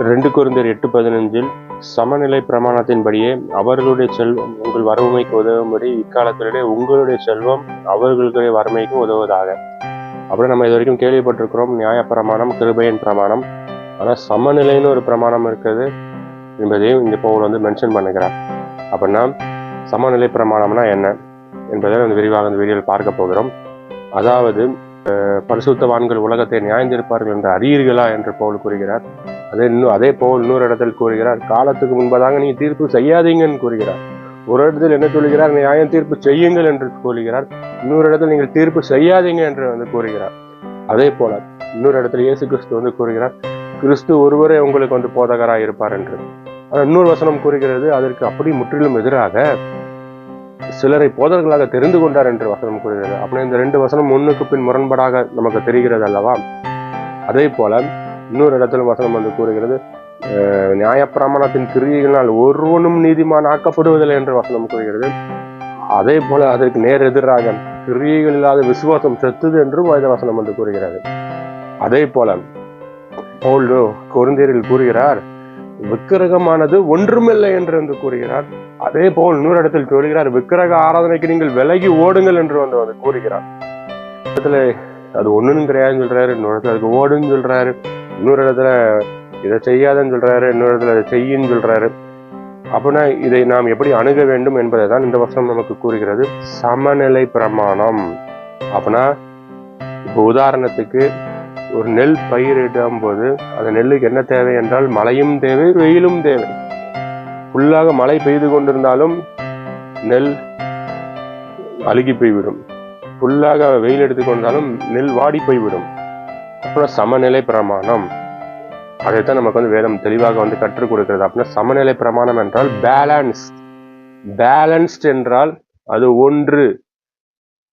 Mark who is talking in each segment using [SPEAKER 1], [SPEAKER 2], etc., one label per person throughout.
[SPEAKER 1] ரெண்டு குருந்தர் எட்டு பதினஞ்சில் சமநிலை பிரமாணத்தின்படியே அவர்களுடைய செல்வம் உங்கள் வறுமைக்கு உதவும்படி இக்காலத்திலே உங்களுடைய செல்வம் அவர்களுடைய வறுமைக்கு உதவுவதாக. அப்படி நம்ம இது வரைக்கும் கேள்விப்பட்டிருக்கிறோம். நியாய பிரமாணம் கிருபையின் பிரமாணம். ஆனால் சமநிலைன்னு ஒரு பிரமாணம் இருக்குது என்பதையும் இந்த பவுல் வந்து மென்ஷன் பண்ணுகிறார். அப்படின்னா சமநிலை பிரமாணம்னா என்ன என்பதை வந்து விரிவாக இந்த வீடியோவில் பார்க்க போகிறோம். அதாவது அஹ், பரிசுத்தவான்கள் உலகத்தை நியாயந்திருப்பார்கள் என்று அறியீர்களா என்று பவுல் கூறுகிறார். அதே இன்னும் அதே போல் இன்னொரு இடத்தில் கூறுகிறார் காலத்துக்கு முன்பதாக நீ தீர்ப்பு செய்யாதீங்கன்னு கூறுகிறார். ஒரு இடத்தில் என்ன சொல்லுகிறார் நியாயம் தீர்ப்பு செய்யுங்கள் என்று கூறுகிறார். இன்னொரு இடத்தில் நீங்கள் தீர்ப்பு செய்யாதீங்க என்று வந்து கூறுகிறார். அதே போல இன்னொரு இடத்துல இயேசு கிறிஸ்து வந்து கூறுகிறார் கிறிஸ்து ஒருவரே உங்களுக்கு வந்து போதகராக இருப்பார் என்று. ஆனால் இன்னொரு வசனம் கூறுகிறது அதற்கு அப்படி முற்றிலும் எதிராக சிலரை போதகர்களாக தெரிந்து கொண்டார் என்று வசனம் கூறுகிறது. அப்படின்னா இந்த ரெண்டு வசனம் முன்னுக்கு பின் முரண்பாடாக நமக்கு தெரிகிறது அல்லவா? அதே போல இன்னொரு இடத்துல வசனம் வந்து கூறுகிறது அஹ், நியாயப்பிரமாணத்தின் கிரியைகளால் ஒருவனும் நீதிமான் ஆக்கப்படுவதில்லை என்று வசனம் கூறுகிறது. அதே போல அதற்கு நேர் எதிராக கிரியைகள் இல்லாத விசுவாசம் செத்துது என்றும் வேத வசனம் வந்து கூறுகிறது. அதே போல பவுல் கொருந்தேரில் கூறுகிறார் விக்கிரகமானது ஒன்றுமில்லை என்று வந்து கூறுகிறார். அதே போல் இன்னொரு இடத்தில் சொல்கிறார் விக்கிரக ஆராதனைக்கு நீங்கள் விலகி ஓடுங்கள் என்று வந்து வந்து கூறுகிறார். இடத்துல அது ஒண்ணுன்னு கிடையாதுன்னு சொல்றாரு இன்னொரு இடத்துல அதுக்கு ஓடுன்னு சொல்றாரு. இன்னொரு இடத்துல இதை செய்யாதன்னு சொல்றாரு இன்னொரு இடத்துல அதை செய்யின்னு சொல்றாரு. அப்படின்னா இதை நாம் எப்படி அணுக வேண்டும் என்பதை தான் இந்த வருஷம் நமக்கு கூறுகிறது. சமநிலை பிரமாணம். அப்படின்னா இப்போ உதாரணத்துக்கு ஒரு நெல் பயிரிடும் போது அந்த நெல்லுக்கு என்ன தேவை என்றால் மழையும் தேவை வெயிலும் தேவை. ஃபுல்லாக மழை பெய்து கொண்டிருந்தாலும் நெல் அழுகி போய்விடும். ஃபுல்லாக வெயில் எடுத்துக்கொண்டாலும் நெல் வாடி போய்விடும். அப்புறம் சமநிலை பிரமாணம். அதைத்தான் நமக்கு வந்து வேதம் தெளிவாக வந்து கற்றுக் கொடுக்கிறது. அப்படின்னா சமநிலை பிரமாணம் என்றால் பேலன்ஸ் பேலன்ஸ்ட் என்றால் அது ஒன்று.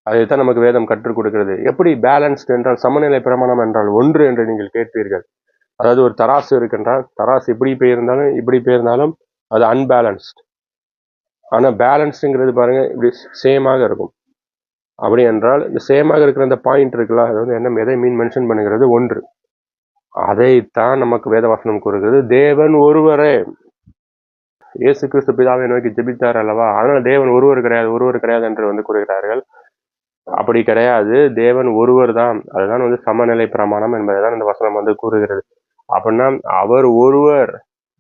[SPEAKER 1] அதைத்தான் நமக்கு வேதம் கற்றுக் கொடுக்கிறது. எப்படி பேலன்ஸ்ட் என்றால் சமநிலை பிரமாணம் என்றால் ஒன்று என்று நீங்கள் கேட்பீர்கள். அதாவது ஒரு தராசு இருக்கின்றால் தராசு இப்படி போயிருந்தாலும் இப்படி போயிருந்தாலும் அது அன்பேலன்ஸ்ட் ஆனால் பேலன்ஸ்டுங்கிறது பாருங்க இப்படி சேமாக இருக்கும். அப்படி என்றால் இந்த சேமாக இருக்கிற அந்த பாயிண்ட் இருக்குல்ல அது வந்து என்ன எதை மீன் மென்ஷன் பண்ணுகிறது? ஒன்று. அதைத்தான் நமக்கு வேதவாசனம் கூறுகிறது. தேவன் ஒருவரே. இயேசு கிறிஸ்து பிதாவை நோக்கி ஜெபித்தார் அல்லவா? அதனால தேவன் ஒருவர் கிடையாது ஒருவர் கிடையாது என்று வந்து கூறுகிறார்கள். அப்படி கிடையாது தேவன் ஒருவர் தான் அதுதான் வந்து சமநிலை பிரமாணம் என்பதை தான் இந்த வசனம் வந்து கூறுகிறது. அப்படின்னா அவர் ஒருவர்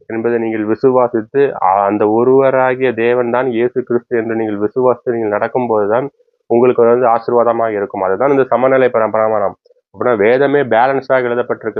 [SPEAKER 1] என்பதை நீங்கள் விசுவாசித்து அ- அந்த ஒருவராகிய தேவன் தான் இயேசு கிறிஸ்து என்று நீங்கள் விசுவாசித்து நீங்கள் நடக்கும்போது தான் உங்களுக்கு வந்து ஆசீர்வாதமாக இருக்கும். அதுதான் இந்த சமநிலை பிர- பிரமாணம் அப்படின்னா வேதமே பேலன்ஸாக எழுதப்பட்டிருக்குது.